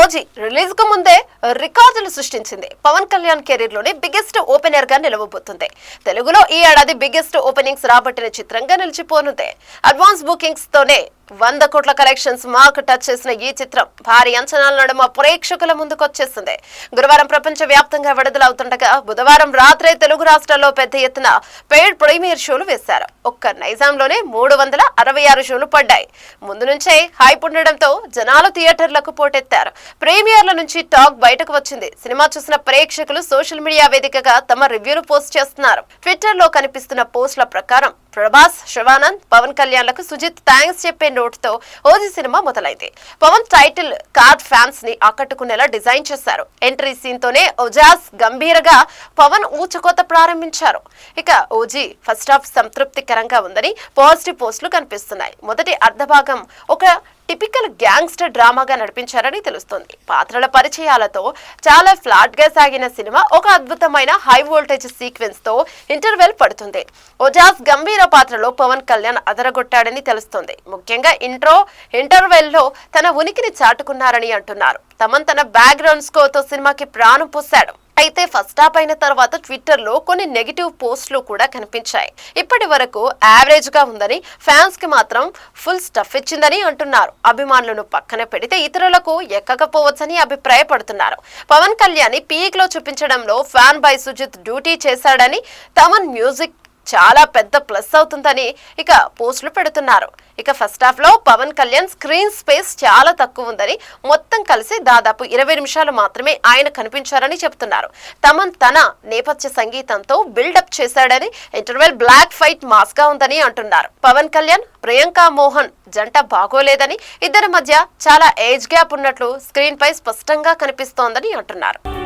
OG రిలీజ్కు ముందే రికార్డులు సృష్టించింది. పవన్ కళ్యాణ్ కెరీర్లోనే బిగ్గెస్ట్ ఓపెనర్గా నిలవబోతుంది. తెలుగులో ఈ ఏడాది బిగ్గెస్ట్ ఓపెనింగ్స్ రాబట్టిన చిత్రంగా నిలిచిపోనుంది. అడ్వాన్స్ బుకింగ్స్ తోనే వంద కోట్ల కలెక్షన్స్ మార్క్ టచ్ చేసిన ఈ చిత్రం భారీ అంచనాల నడుమ ప్రేక్షకుల ముందుకు వచ్చేసింది గురువారం ప్రపంచ వ్యాప్తంగా విడుదలవుతుండగా బుధవారం రాత్రే తెలుగు రాష్ట్రాల్లో పెద్ద ఎత్తున పెయిడ్ ప్రీమియర్ షోలు వేశారు. ఒక్క నైజాంలోనే మూడు వందల అరవై ఆరు షోలు పడ్డాయి. ముందు నుంచే హైప్ ఉండడంతో జనాలు థియేటర్లకు పోటెత్తారు. ప్రీమియర్ల నుంచి టాక్ బయటకు వచ్చింది. సినిమా చూసిన ప్రేక్షకులు సోషల్ మీడియా వేదికగా తమ రివ్యూలు పోస్ట్ చేస్తున్నారు. ట్విట్టర్లో కనిపిస్తున్న పోస్టుల ప్రకారం ప్రభాస్ శివానంద్ పవన్ కళ్యాణ్లకు సుజిత్ థ్యాంక్స్ చెప్పే నోట్తో ఓజీ సినిమా మొదలైంది. పవన్ టైటిల్ కార్డ్ ఫ్యాన్స్ని ఆకట్టుకునేలా డిజైన్ చేశారు. ఎంట్రీ సీన్ తోనే ఒజాస్ గంభీరగా పవన్ ఊచకోత ప్రారంభించారు. ఇక ఓజీ ఫస్ట్ హాఫ్ సంతృప్తికరంగా ఉందని పాజిటివ్ పోస్టులు కనిపిస్తున్నాయి. మొదటి అర్ధభాగం ఒక టిపికల్ గ్యాంగ్స్టర్ డ్రామాగా నడిపించారని తెలుస్తుంది. పాత్రల పరిచయాలతో చాలా ఫ్లాట్గా సాగిన సినిమా ఒక అద్భుతమైన హై వోల్టేజ్ సీక్వెన్స్తో ఇంటర్వెల్ పడుతుంది. ఓజాస్ గంభీర పాత్రలో పవన్ కళ్యాణ్ అదరగొట్టాడని తెలుస్తుంది. ముఖ్యంగా ఇంట్రో ఇంటర్వెల్లో తన ఉనికిని చాటుకున్నారని అంటున్నారు. తమన్ తన బ్యాక్గ్రౌండ్ స్కోర్తో సినిమాకి ప్రాణం పోశాడు. అయితే ఫస్ట్ హాఫ్ అయిన తర్వాత ట్విట్టర్లో కొన్ని నెగిటివ్ పోస్టులు కూడా కనిపించాయి. ఇప్పటి వరకు యావరేజ్గా ఉందని ఫ్యాన్స్కి మాత్రం ఫుల్ స్టఫ్ ఇచ్చిందని అంటున్నారు. అభిమానులను పక్కన పెడితే ఇతరులకు ఎక్కకపోవచ్చని అభిప్రాయపడుతున్నారు. పవన్ కళ్యాణ్ పీక్లో చూపించడంలో ఫ్యాన్ బై సుజిత్ డ్యూటీ చేశాడని తమన్ మ్యూజిక్ చాలా పెద్ద ప్లస్ అవుతుందని ఇక పోస్టులు పెడుతున్నారు. ఇక ఫస్ట్ హాఫ్లో పవన్ కళ్యాణ్ స్క్రీన్ స్పేస్ చాలా తక్కువ ఉందని మొత్తం కలిసి దాదాపు ఇరవై నిమిషాలు మాత్రమే ఆయన కనిపించారని చెబుతున్నారు. తమన్ తన నేపథ్య సంగీతంతో బిల్డప్ చేశాడని ఇంటర్వెల్ బ్లాక్ ఫైట్ మాస్గా ఉందని అంటున్నారు. పవన్ కళ్యాణ్ ప్రియాంక మోహన్ జంట బాగోలేదని ఇద్దరి మధ్య చాలా ఏజ్ గ్యాప్ ఉన్నట్లు స్క్రీన్ పై స్పష్టంగా కనిపిస్తోందని అంటున్నారు.